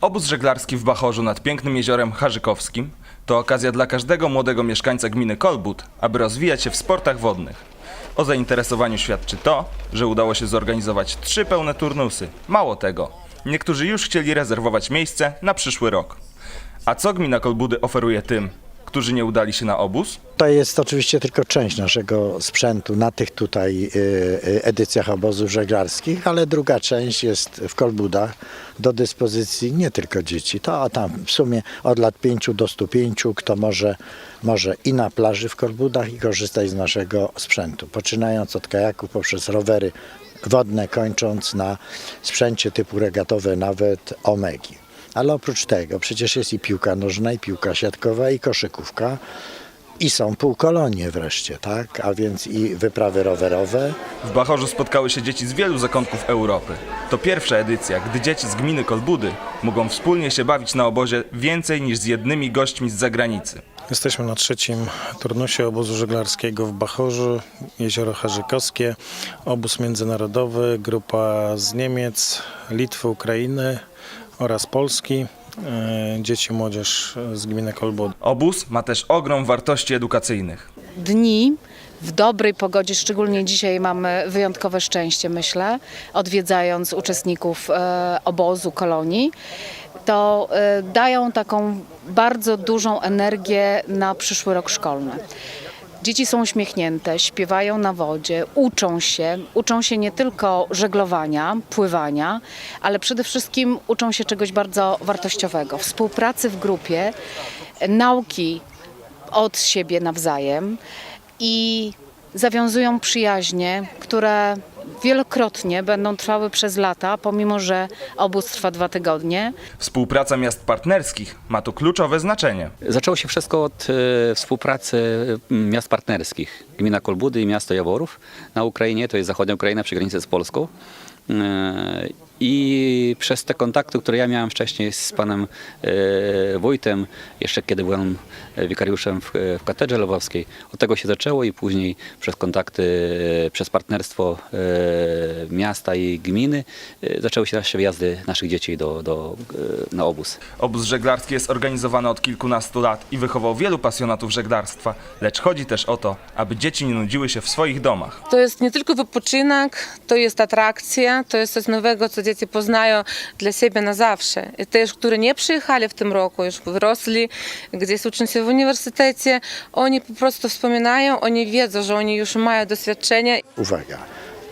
Obóz żeglarski w Bachorzu nad pięknym jeziorem Harzykowskim to okazja dla każdego młodego mieszkańca gminy Kolbut, aby rozwijać się w sportach wodnych. O zainteresowaniu świadczy to, że udało się zorganizować trzy pełne turnusy. Mało tego, niektórzy już chcieli rezerwować miejsce na przyszły rok. A co gmina Kolbudy oferuje tym, którzy nie udali się na obóz? To jest oczywiście tylko część naszego sprzętu na tych tutaj y, y, edycjach obozów żeglarskich, ale druga część jest w Kolbudach do dyspozycji nie tylko dzieci. To tam w sumie od lat 5 do 105, kto może, może i na plaży w Kolbudach i korzystać z naszego sprzętu. Poczynając od kajaków poprzez rowery wodne, kończąc na sprzęcie typu regatowe, nawet omegi. Ale oprócz tego przecież jest i piłka nożna, i piłka siatkowa, i koszykówka. I są półkolonie wreszcie, tak? A więc i wyprawy rowerowe. W Bachorzu spotkały się dzieci z wielu zakątków Europy. To pierwsza edycja, gdy dzieci z gminy Kolbudy mogą wspólnie się bawić na obozie więcej niż z jednymi gośćmi z zagranicy. Jesteśmy na trzecim turnusie obozu żeglarskiego w Bachorzu, Jezioro Harzykowskie, obóz międzynarodowy, grupa z Niemiec, Litwy, Ukrainy oraz Polski, e, dzieci i młodzież z gminy Kolbudy. Obóz ma też ogrom wartości edukacyjnych. dni w dobrej pogodzie, szczególnie dzisiaj mamy wyjątkowe szczęście, myślę, odwiedzając uczestników e, obozu, kolonii, to e, dają taką bardzo dużą energię na przyszły rok szkolny. Dzieci są uśmiechnięte, śpiewają na wodzie, uczą się. Uczą się nie tylko żeglowania, pływania, ale przede wszystkim uczą się czegoś bardzo wartościowego współpracy w grupie, nauki od siebie nawzajem i zawiązują przyjaźnie, które wielokrotnie będą trwały przez lata, pomimo że obóz trwa dwa tygodnie. Współpraca miast partnerskich ma tu kluczowe znaczenie. Zaczęło się wszystko od e, współpracy miast partnerskich. Gmina Kolbudy i miasto Jaworów na Ukrainie, to jest zachodnia Ukraina przy granicy z Polską. E, I przez te kontakty, które ja miałem wcześniej z panem e, wójtem, jeszcze kiedy byłem wikariuszem w, w katedrze lwowskiej, od tego się zaczęło i później przez kontakty, e, przez partnerstwo e, miasta i gminy e, zaczęły się nasze wyjazdy naszych dzieci do, do, e, na obóz. Obóz żeglarski jest organizowany od kilkunastu lat i wychował wielu pasjonatów żeglarstwa, lecz chodzi też o to, aby dzieci nie nudziły się w swoich domach. To jest nie tylko wypoczynek, to jest atrakcja, to jest coś nowego, co dzieci poznają dla siebie na zawsze. I też, którzy nie przyjechali w tym roku, już wyrosli, gdzieś uczą się w uniwersytecie, oni po prostu wspominają, oni wiedzą, że oni już mają doświadczenie Uwaga,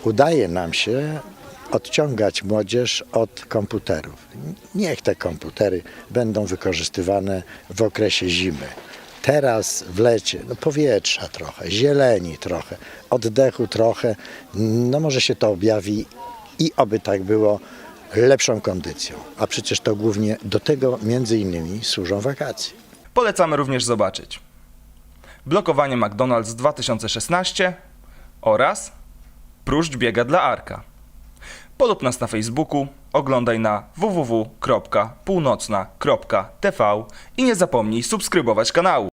udaje nam się odciągać młodzież od komputerów. Niech te komputery będą wykorzystywane w okresie zimy. Teraz w lecie, no powietrza trochę, zieleni trochę, oddechu trochę, no może się to objawi i oby tak było lepszą kondycją. A przecież to głównie do tego między innymi służą wakacje. Polecamy również zobaczyć blokowanie McDonald's 2016 oraz Pruszcz biega dla Arka. Polub nas na Facebooku, oglądaj na www.północna.tv i nie zapomnij subskrybować kanału.